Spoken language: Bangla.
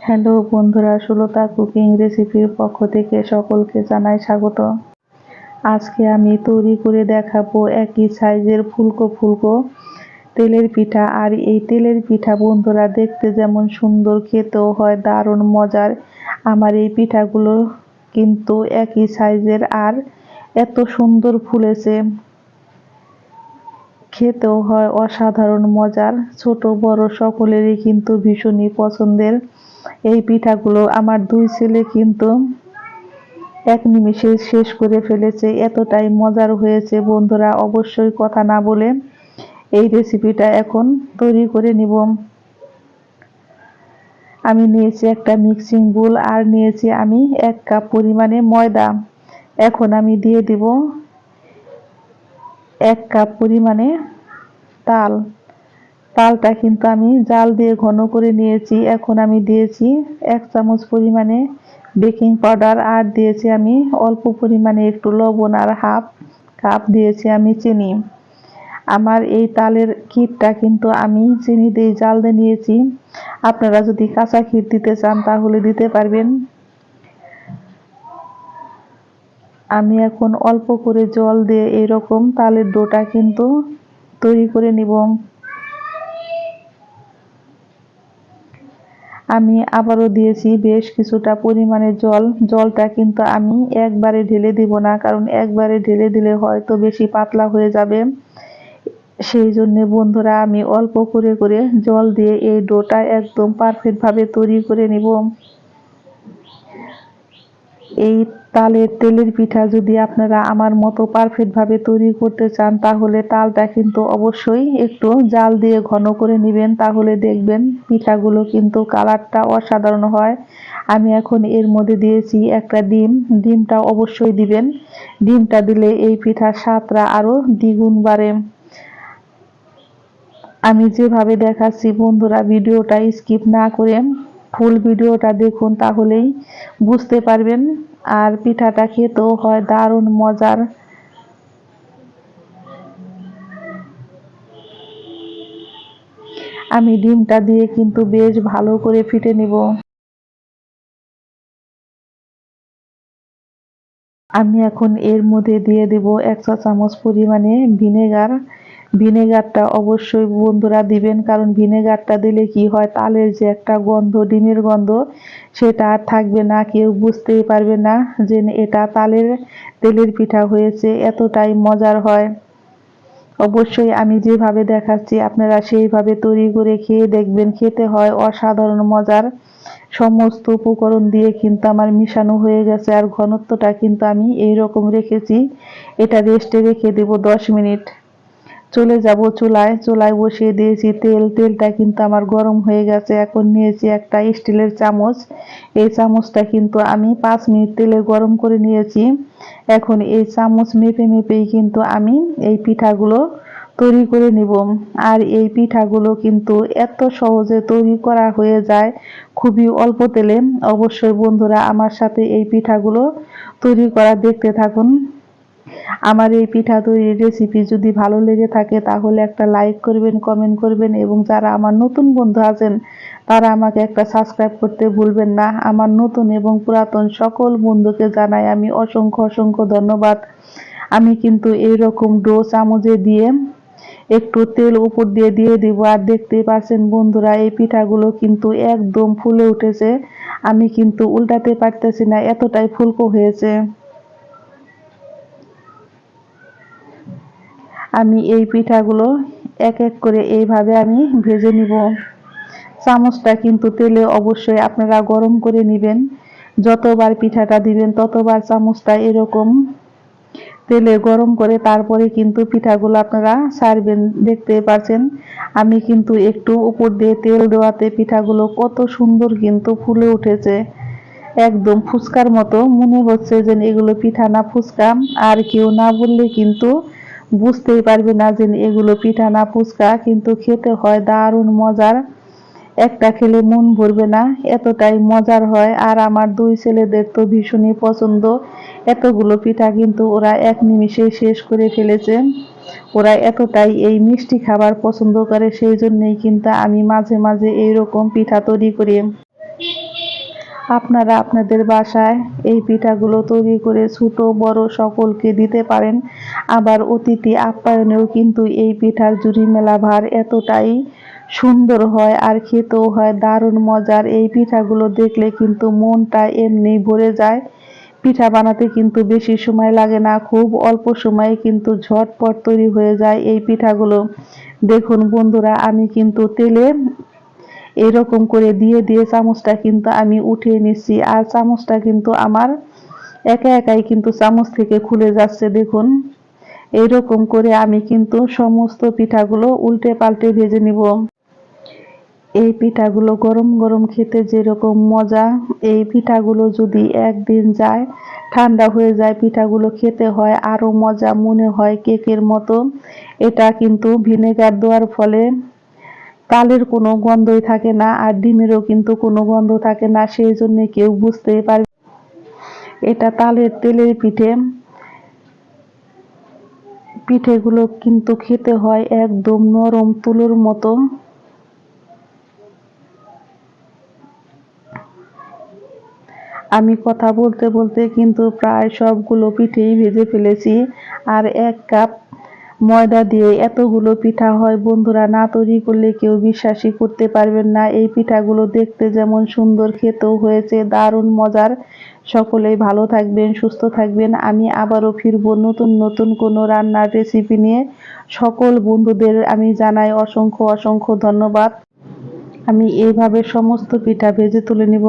হ্যালো বন্ধুরা, সুলতা কুকিং রেসিপির পক্ষ থেকে সকলকে জানাই স্বাগত। আজকে আমি তৈরি করে দেখাবো একই সাইজের ফুলকো ফুলকো তেলের পিঠা। আর এই তেলের পিঠা বন্ধুরা, দেখতে যেমন সুন্দর, খেতেও হয়, দারুণ মজার। আমার এই পিঠাগুলো কিন্তু একই সাইজের আর এত সুন্দর ফুলেছে। খেতেও হয় অসাধারণ মজার। ছোট বড় সকলেরই কিন্তু ভীষণই পছন্দের। এই পিঠাগুলো আমার দুই ছেলে কিন্তু এক নিমিষে শেষ করে ফেলেছে। এতটাই মজার হয়েছে বন্ধুরা, অবশ্যই কথা না বলে এই রেসিপিটা এখন তৈরি করে নিব। আমি নিয়েছি একটা মিক্সিং বুল আর নিয়েছি আমি এক কাপ পরিমাণে ময়দা। এখন আমি দিয়ে দিব এক কাপ পরিমাণে তাল। তালটা কিন্তু আমি জাল দিয়ে ঘন করে নিয়েছি। এখন আমি দিয়েছি এক চামচ পরিমাণে বেকিং পাউডার আর দিয়েছি আমি অল্প পরিমাণে একটু লবণ আর হাফ কাপ দিয়েছি আমি চিনি। আমার এই তালের ক্ষীরটা কিন্তু আমি চিনি দিয়ে জাল দিয়ে নিয়েছি। আপনারা যদি কাঁচা ক্ষীর দিতে চান তাহলে দিতে পারবেন। আমি এখন অল্প করে জল দিয়ে এরকম তালের ডোটা কিন্তু তৈরি করে নিব। আমি আবারও দিয়েছি বেশ কিছুটা পরিমাণে জল। জলটা কিন্তু আমি একবারে ঢেলে দিব না, কারণ একবারে ঢেলে দিলে হয়তো বেশি পাতলা হয়ে যাবে। সেই জন্য বন্ধুরা, আমি অল্প করে করে জল দিয়ে এই ডোটা একদম পারফেক্টভাবে তৈরি করে নিব। এই তালের তেলের পিঠা যদি আপনারা আমার মতো পারফেক্টভাবে তৈরি করতে চান, তাহলে তালটা কিন্তু অবশ্যই একটু জাল দিয়ে ঘন করে নেবেন। তাহলে দেখবেন পিঠাগুলো কিন্তু কালারটা অসাধারণ হয়। আমি এখন এর মধ্যে দিয়েছি একটা ডিম। ডিমটা অবশ্যই দিবেন। ডিমটা দিলে এই পিঠার স্বাদটা আরও দ্বিগুণ বাড়ে। আমি যেভাবে দেখাচ্ছি বন্ধুরা, ভিডিওটা স্কিপ না করে ফুল ভিডিওটা দেখুন তাহলেই বুঝতে পারবেন। আর পিঠাটা খেতেও হয় দারুণ মজার। আমি ডিমটা দিয়ে কিন্তু বেশ ভালো করে ফিটে নিব। আমি এখন এর মধ্যে দিয়ে দেব এক চা চামচ পরিমাণে ভিনেগার। ভিনেগারটা অবশ্যই বন্ধুরা দিবেন, কারণ ভিনেগারটা দিলে কি হয়, তালের যে একটা গন্ধ, ডিমের গন্ধ, সেটা আর থাকবে না, কেউ বুঝতেই পারবে না যে এটা তালের তেলের পিঠা হয়েছে, এতটাই মজার হয়। অবশ্যই আমি যেভাবে দেখাচ্ছি, আপনারা সেইভাবে তৈরি করে খেয়ে দেখবেন, খেতে হয় অসাধারণ মজার। সমস্ত উপকরণ দিয়ে কিন্তু আমার মিশানো হয়ে গেছে, আর ঘনত্বটা কিন্তু আমি এই রকম রেখেছি, এটা রেস্টে রেখে দেব দশ মিনিট। চলে যাব চুলায় চুলায় বসিয়ে দিয়েছি তেল। তেলটা কিন্তু আমার গরম হয়ে গেছে। এখন নিয়েছি একটা স্টিলের চামচ। এই চামচটা কিন্তু আমি পাঁচ মিনিট তেলে গরম করে নিয়েছি। এখন এই চামচ মেপে মেপেই কিন্তু আমি এই পিঠাগুলো তৈরি করে নিব। আর এই পিঠাগুলো কিন্তু এত সহজে তৈরি করা হয়ে যায়, খুবই অল্প তেলে। অবশ্যই বন্ধুরা আমার সাথে এই পিঠাগুলো তৈরি করা দেখতে থাকুন। আমার এই পিঠা তৈরির রেসিপি যদি ভালো লেগে থাকে, তাহলে একটা লাইক করবেন কমেন্ট করবেন এবং যারা আমার নতুন বন্ধু আছেন, তারা আমাকে একটা সাবস্ক্রাইব করতে ভুলবেন না। আমার নতুন এবং পুরাতন সকল বন্ধুকে জানাই আমি অসংখ্য অসংখ্য ধন্যবাদ। আমি কিন্তু এই রকম ডো চামচে দিয়ে একটু তেল উপর দিয়ে দিয়ে দিব। আর দেখতেই পাচ্ছেন বন্ধুরা, এই পিঠাগুলো কিন্তু একদম ফুলে উঠেছে। আমি কিন্তু উল্টাতে পারতেছি না, এতটাই ফুলকো হয়েছে। আমি এই পিঠাগুলো এক এক করে এইভাবে আমি ভেজে নিব। চামচটা কিন্তু তেলে অবশ্যই আপনারা গরম করে নেবেন। যতবার পিঠাটা দিবেন, ততবার চামচটা এরকম তেলে গরম করে তারপরে কিন্তু পিঠাগুলো আপনারা সারবেন। দেখতে পাচ্ছেন আমি কিন্তু একটু উপর দিয়ে তেল দেওয়াতে পিঠাগুলো কত সুন্দর কিন্তু ফুলে উঠেছে। একদম ফুচকার মতো মনে হচ্ছে যে এগুলো পিঠা না ফুচকা। আর কেউ না বললে কিন্তু বুঝতেই পারবে না যে এগুলো পিঠা না ফুচকা, কিন্তু খেতে হয় দারুণ মজার। একটা খেলে মন ভরবে না, এতটাই মজার হয়। আর আমার দুই ছেলেদের তো ভীষণই পছন্দ। এতগুলো পিঠা কিন্তু ওরা এক নিমিষে শেষ করে ফেলেছে। ওরা এতটাই এই মিষ্টি খাবার পছন্দ করে, সেই জন্যই কিন্তু আমি মাঝে মাঝে এইরকম পিঠা তৈরি করি। আপনারা আপনাদের বাসায় এই পিঠাগুলো তৈরি করে ছোট, বড় সকলকে দিতে পারেন। আবার অতিথি আপ্যায়নেও কিন্তু এই পিঠার জুড়ি মেলা ভার এতটাই সুন্দর হয় আর খেতেও হয় দারুণ মজার। এই পিঠাগুলো দেখলে কিন্তু মনটা এমনি ভরে যায়। পিঠা বানাতে কিন্তু বেশি সময় লাগে না, খুব অল্প সময়ে কিন্তু ঝটপট তৈরি হয়ে যায় এই পিঠাগুলো। দেখুন বন্ধুরা, আমি কিন্তু তেলে এরকম করে দিয়ে দিয়ে চামচটা কিন্তু আমি উঠিয়ে নিচ্ছি। আর চামচটা কিন্তু আমার একা একাই কিন্তু চামচ থেকে খুলে যাচ্ছে, দেখুন। এইরকম করে আমি কিন্তু সমস্ত পিঠাগুলো উল্টে পাল্টে ভেজে নিব। এই পিঠাগুলো গরম গরম খেতে যেরকম মজা, এই পিঠাগুলো যদি একদিন যায়, ঠান্ডা হয়ে যায়, পিঠাগুলো খেতে হয় আরও মজা মনে হয় কেকের মতো। এটা কিন্তু ভিনেগার দেওয়ার ফলে তালের কোনো গন্ধই থাকে না আর ডিমেরও কিন্তু কোনো গন্ধ থাকে না, সেই জন্য কেউ বুঝতেই পারবে এটা তালের তেলের পিঠে। পিঠেগুলো কিন্তু খেতে হয় একদম নরম তুলোর মতো। আমি কথা বলতে বলতে কিন্তু প্রায় সবগুলো পিঠেই ভেজে ফেলেছি। আর এক কাপ ময়দা দিয়ে এতগুলো পিঠা হয়, বন্ধুরা, না তৈরি করলে কেউ বিশ্বাসই করতে পারবেন না। এই পিঠাগুলো দেখতে যেমন সুন্দর, খেতেও হয়েছে, দারুণ মজার। সকলেই ভালো থাকবেন, সুস্থ থাকবেন। আমি আবারও ফিরবো নতুন নতুন কোনো রান্নার রেসিপি নিয়ে। সকল বন্ধুদের আমি জানাই অসংখ্য অসংখ্য ধন্যবাদ। আমি এইভাবে সমস্ত পিঠা ভেজে তুলে নিব।